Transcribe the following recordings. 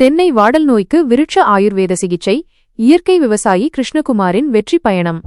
தென்னை வாடல் நோய்க்கு விருட்ச ஆயுர்வேத சிகிச்சை இயற்கை விவசாயி கிருஷ்ணகுமாரின் வெற்றி பயணம்.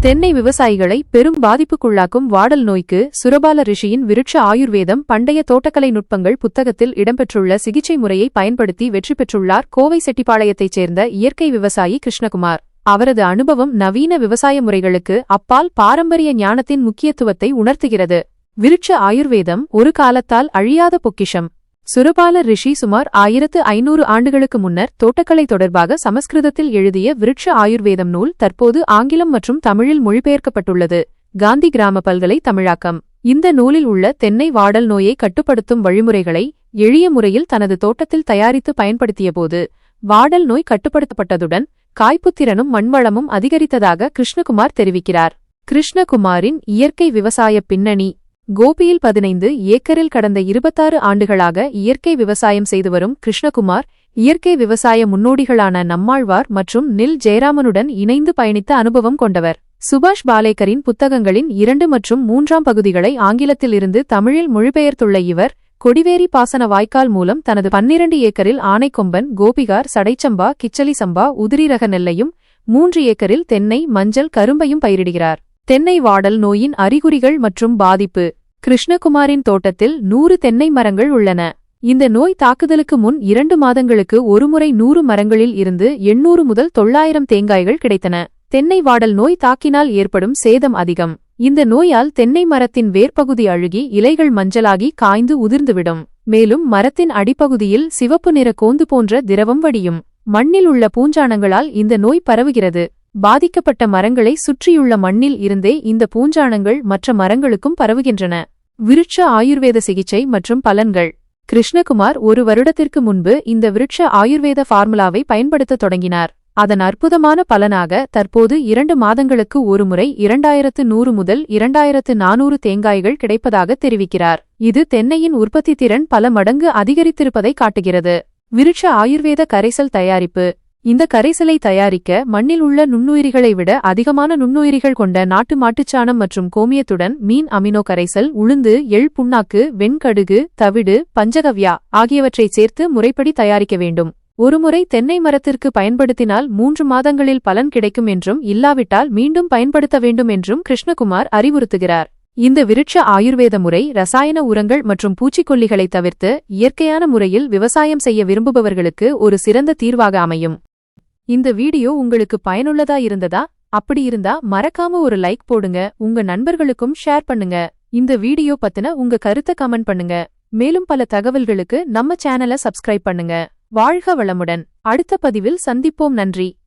தென்னை விவசாயிகளை பெரும் பாதிப்புக்குள்ளாக்கும் வாடல் நோய்க்கு சுரபால ரிஷியின் விருட்ச ஆயுர்வேதம் பண்டைய தோட்டக்கலை நுட்பங்கள் புத்தகத்தில் இடம்பெற்றுள்ள சிகிச்சை முறையை பயன்படுத்தி வெற்றி பெற்றுள்ளார் கோவை செட்டிப்பாளையத்தைச் சேர்ந்த இயற்கை விவசாயி கிருஷ்ணகுமார். அவரது அனுபவம் நவீன விவசாய முறைகளுக்கு அப்பால் பாரம்பரிய ஞானத்தின் முக்கியத்துவத்தை உணர்த்துகிறது. விருட்ச ஆயுர்வேதம் ஒரு காலத்தால் அழியாத பொக்கிஷம். சுரபால ரிஷி சுமார் ஆயிரத்து ஐநூறு ஆண்டுகளுக்கு முன்னர் தோட்டக்கலை தொடர்பாக சமஸ்கிருதத்தில் எழுதிய விருட்ச ஆயுர்வேதம் நூல் தற்போது ஆங்கிலம் மற்றும் தமிழில் மொழிபெயர்க்கப்பட்டுள்ளது. காந்தி கிராம பல்கலை தமிழாக்கம் இந்த நூலில் உள்ள தென்னை வாடல் நோயை கட்டுப்படுத்தும் வழிமுறைகளை எளிய முறையில் தனது தோட்டத்தில் தயாரித்து பயன்படுத்தியபோது வாடல் நோய் கட்டுப்படுத்தப்பட்டதுடன் காய்ப்புத்திறனும் மண்வளமும் அதிகரித்ததாக கிருஷ்ணகுமார் தெரிவிக்கிறார். கிருஷ்ணகுமாரின் இயற்கை விவசாய பின்னணி கோபியில் பதினைந்து ஏக்கரில் கடந்த இருபத்தாறு ஆண்டுகளாக இயற்கை விவசாயம் செய்து வரும் கிருஷ்ணகுமார் இயற்கை விவசாய முன்னோடிகளான நம்மாழ்வார் மற்றும் நில் ஜெயராமனுடன் இணைந்து பயணித்த அனுபவம் கொண்டவர். சுபாஷ் பாலேக்கரின் புத்தகங்களின் இரண்டு மற்றும் மூன்றாம் பகுதிகளை ஆங்கிலத்திலிருந்து தமிழில் மொழிபெயர்த்துள்ள இவர் கொடிவேரி பாசன வாய்க்கால் மூலம் தனது பன்னிரண்டு ஏக்கரில் ஆனைக்கொம்பன் கோபிகார் சடைச்சம்பா கிச்சலி சம்பா உதிரி ரக நெல்லையும் மூன்று ஏக்கரில் தென்னை மஞ்சள் கரும்பையும் பயிரிடுகிறார். தென்னை வாடல் நோயின் அறிகுறிகள் மற்றும் பாதிப்பு. கிருஷ்ணகுமாரின் தோட்டத்தில் நூறு தென்னை மரங்கள் உள்ளன. இந்த நோய் தாக்குதலுக்கு முன் இரண்டு மாதங்களுக்கு ஒருமுறை நூறு மரங்களில் இருந்து எண்ணூறு முதல் தொள்ளாயிரம் தேங்காய்கள் கிடைத்தன. தென்னை வாடல் நோய் தாக்கினால் ஏற்படும் சேதம் அதிகம். இந்த நோயால் தென்னை மரத்தின் வேர்ப்பகுதி அழுகி இலைகள் மஞ்சளாகி காய்ந்து உதிர்ந்துவிடும். மேலும் மரத்தின் அடிப்பகுதியில் சிவப்பு நிற கோந்து போன்ற திரவம் வடியும். மண்ணில் உள்ள பூஞ்சானங்களால் இந்த நோய் பரவுகிறது. பாதிக்கப்பட்ட மரங்களை சுற்றியுள்ள மண்ணில் இருந்தே இந்த பூஞ்சானங்கள் மற்ற மரங்களுக்கும் பரவுகின்றன. விருட்ச ஆயுர்வேத சிகிச்சை மற்றும் பலன்கள். கிருஷ்ணகுமார் ஒரு வருடத்திற்கு முன்பு இந்த விருட்ச ஆயுர்வேத ஃபார்முலாவை பயன்படுத்த தொடங்கினார். அதன் அற்புதமான பலனாக தற்போது இரண்டு மாதங்களுக்கு ஒருமுறை இரண்டாயிரத்து நூறு முதல் இரண்டாயிரத்து நானூறு தேங்காய்கள் கிடைப்பதாக தெரிவிக்கிறார். இது தென்னையின் உற்பத்தி திறன் பல மடங்கு அதிகரித்திருப்பதை காட்டுகிறது. விருட்ச ஆயுர்வேத கரைசல் தயாரிப்பு. இந்த கரைசலை தயாரிக்க மண்ணில் உள்ள நுண்ணுயிரிகளை விட அதிகமான நுண்ணுயிரிகள் கொண்ட நாட்டு மாட்டுச்சாணம் மற்றும் கோமியத்துடன் மீன் அமினோ கரைசல் உளுந்து எள் புண்ணாக்கு வெண்கடுகு தவிடு பஞ்சகவ்யா ஆகியவற்றை சேர்த்து முறைப்படி தயாரிக்க வேண்டும். ஒருமுறை தென்னை மரத்திற்கு பயன்படுத்தினால் மூன்று மாதங்களில் பலன் கிடைக்கும் என்றும் இல்லாவிட்டால் மீண்டும் பயன்படுத்த வேண்டும் என்றும் கிருஷ்ணகுமார் அறிவுறுத்துகிறார். இந்த விருட்ச ஆயுர்வேத முறை ரசாயன உரங்கள் மற்றும் பூச்சிக்கொல்லிகளை தவிர்த்து இயற்கையான முறையில் விவசாயம் செய்ய விரும்புபவர்களுக்கு ஒரு சிறந்த தீர்வாக அமையும். இந்த வீடியோ உங்களுக்கு பயனுள்ளதா இருந்ததா? அப்படி இருந்தா மறக்காம ஒரு லைக் போடுங்க உங்க நண்பர்களுக்கும் ஷேர் பண்ணுங்க. இந்த வீடியோ பத்தின உங்க கருத்தை கமெண்ட் பண்ணுங்க. மேலும் பல தகவல்களுக்கு நம்ம சேனலை சப்ஸ்கிரைப் பண்ணுங்க. வாழ்க வளமுடன். அடுத்த பதிவில் சந்திப்போம். நன்றி.